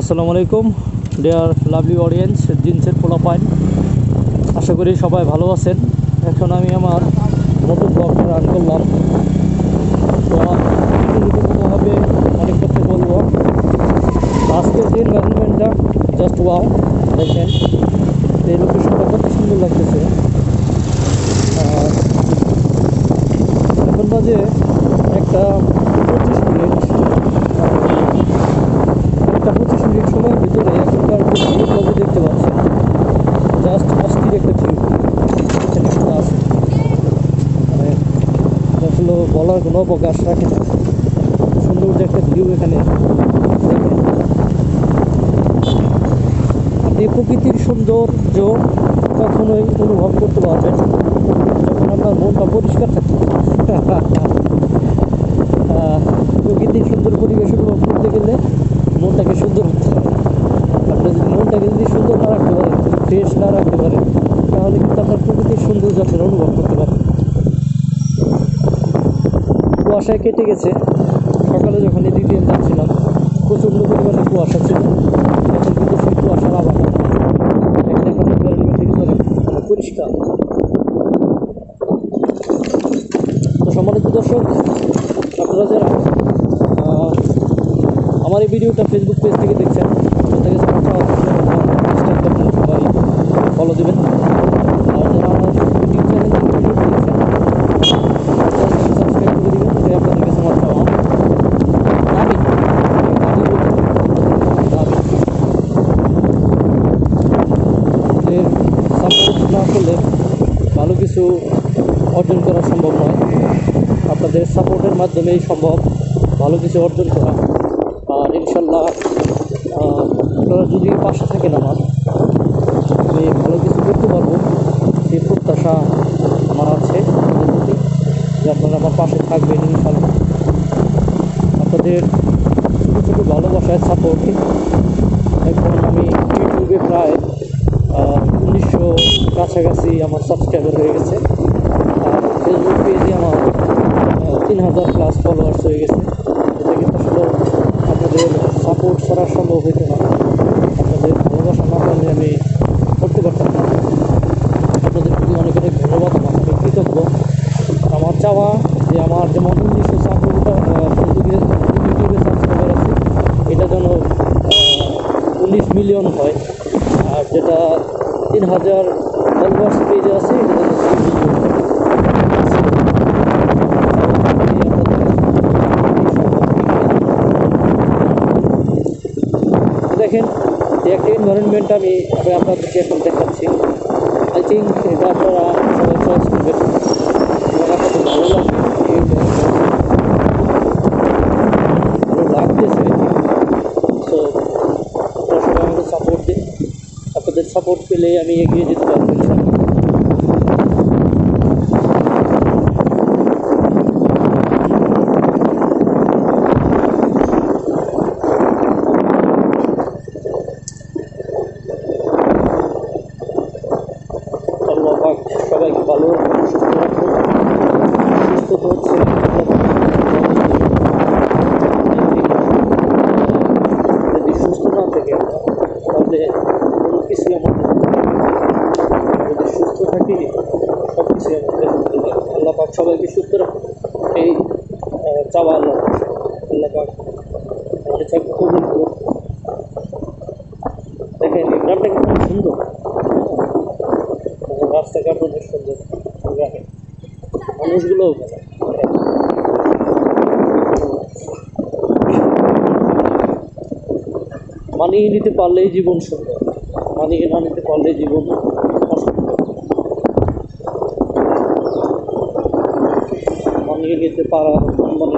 আসসালামু আলাইকুম। Deer lovely audience জিন্সের পোলা পয়েন্ট আশা করি সবাই ভালো আছেন। এখন আমি আমার নতুন ব্লগটা রান করলাম। ব্যক্তিগতভাবে অনেক কথা বলব। আজকের যে এনভায়রনমেন্টটা জাস্ট ওয়াও দেখেন। এই লোকেশনটা কত সুন্দর লাগতেছে। এখন বাজে একটা পঁচিশ মিনিট একটা পঁচিশ মিনিট সময়ের ভিতরে এখনকার যে ভিউগুলো দেখতে পাচ্ছেন জাস্ট অস্থির একটা ভিউ এখানে একটা আছে মানে আসলে বলার কোনো অবকাশ রাখে না। সুন্দর একটা ভিউ এখানে। আপনি প্রকৃতির সৌন্দর্য কখনোই অনুভব করতে পারবেন যখন আপনার মনটা পরিষ্কার থাকে। প্রকৃতির সুন্দর পরিবেশ অনুভব করতে গেলে মনটাকে সুন্দর রাখতে হবে। আপনি যদি মনটাকে যদি সুন্দর না রাখতে পারেন ফ্রেশ না রাখতে পারেন, তাহলে কিন্তু আপনার প্রকৃতির সৌন্দর্য আপনারা অনুভব করতে পারেন কুয়াশায় কেটে গেছে। সকালে যখন এদিক দিয়ে যাচ্ছিলাম প্রচণ্ড পরিমাণে কুয়াশা ছিল। এখন কিন্তু সেই কুয়াশার আবার এখন এখন এনভায়রনমেন্টের ভিতরে মানে পরিষ্কার। তো সম্মানিত দর্শক, আপনারা যারা আমার এই ভিডিওটা ফেসবুক পেজ থেকে দেখছেন তাদের কাছে কথা ইনস্টাগ্রাম সবাই ফলো দেবেন আর যারা আমার ইউটিউব চ্যানেল থেকে ভিডিও দেখছেন সাবস্ক্রাইব করে দেবেন এটাই আপনাদের কাছে আমার চাওয়া দাবি দাবি বলতে দাবি এর সাপোর্ট না করলে ভালো কিছু অর্জন করা সম্ভব নয়। আপনাদের সাপোর্টের মাধ্যমেই সম্ভব ভালো কিছু অর্জন করা। আর ইনশাল্লাহ আপনারা যদি পাশে থাকেন আমার, আমি ভালো কিছু করতে পারব। সেই প্রত্যাশা আমার আছে। যে আপনারা আমার পাশে থাকবেন ইনশাল্লাহ। আপনাদের ছোটো ছোটো ভালোবাসায় সাপোর্টে এখন আমি ইউটিউবে প্রায় উনিশশো কাছাকাছি আমার সাবস্ক্রাইবার হয়ে গেছে। আর ফেসবুক পেজে আমার তিন হাজার প্লাস ফলোয়ার্স হয়ে গেছে। এটা কিন্তু আসলে আপনাদের সাপোর্ট ছাড়া সম্ভব হইতো না। আপনাদের ভালোবাসা না পারলে আমি করতে পারতাম না। আপনাদের প্রতি অনেক অনেক ধন্যবাদ। আমি কৃতজ্ঞ। আমার চাওয়া যে আমার যেমন উনিশশো সাপোর্টটা ফেসবুকে, ইউটিউবে সাবস্ক্রাইবার আছে, এটা যেন উনিশ মিলিয়ন হয়। যেটা তিন হাজার ফলোয়ার্স পেজে আছে দেখেন একটা এনভায়রনমেন্ট আমি আপনাদেরকে এখন দেখাচ্ছি। আই থিঙ্ক এটা আপনারা সবাই চয়েস করবেন। আপনাদের ভালো লাগবে এই ভালো লাগতেছে সো আপনারা সবাই আমাকে সাপোর্ট দিন আপনাদের সাপোর্ট পেলে আমি এগিয়ে যেতে পারব ইনশাআল্লাহ। আল্লাহ পাক সবাইকে ভালো সুস্থ রাখুন সুস্থ তো হচ্ছে আল্লাহ পাক যদি সুস্থ না থাকি আমরা তাহলে কোনো কিছুই আমাদের হতে পারে না। যদি সুস্থ থাকি সব পারে আল্লাহ পাক সবাইকে সুস্থ রাখুন এই চাওয়া আল্লাহ আল্লাহ পাক আমাদের চাকরি কবুল করুন দেখেন, এই গ্রামটা খুব সুন্দর। এবং রাস্তাঘাট অনেক সুন্দর। গ্রামে মানুষগুলোও ভালো। মানিয়ে নিতে পারলেই জীবন সুন্দর। মানিয়ে না নিতে পারলেই জীবন মানিয়ে নিতে পারা মানে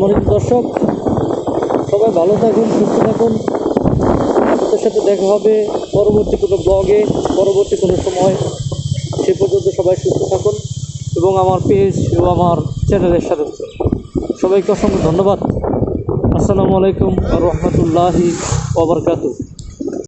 সম্মানিত দর্শক, সবাই ভালো থাকুন, সুস্থ থাকুন। আপনাদের সাথে দেখা হবে পরবর্তী কোনো ব্লগে পরবর্তী কোনো সময়। সে পর্যন্ত সবাই সুস্থ থাকুন এবং আমার পেজ ও আমার চ্যানেলের সাথে সবাইকে অসংখ্য ধন্যবাদ। আসসালামু আলাইকুম রহমতুল্লাহি ওবরকাতু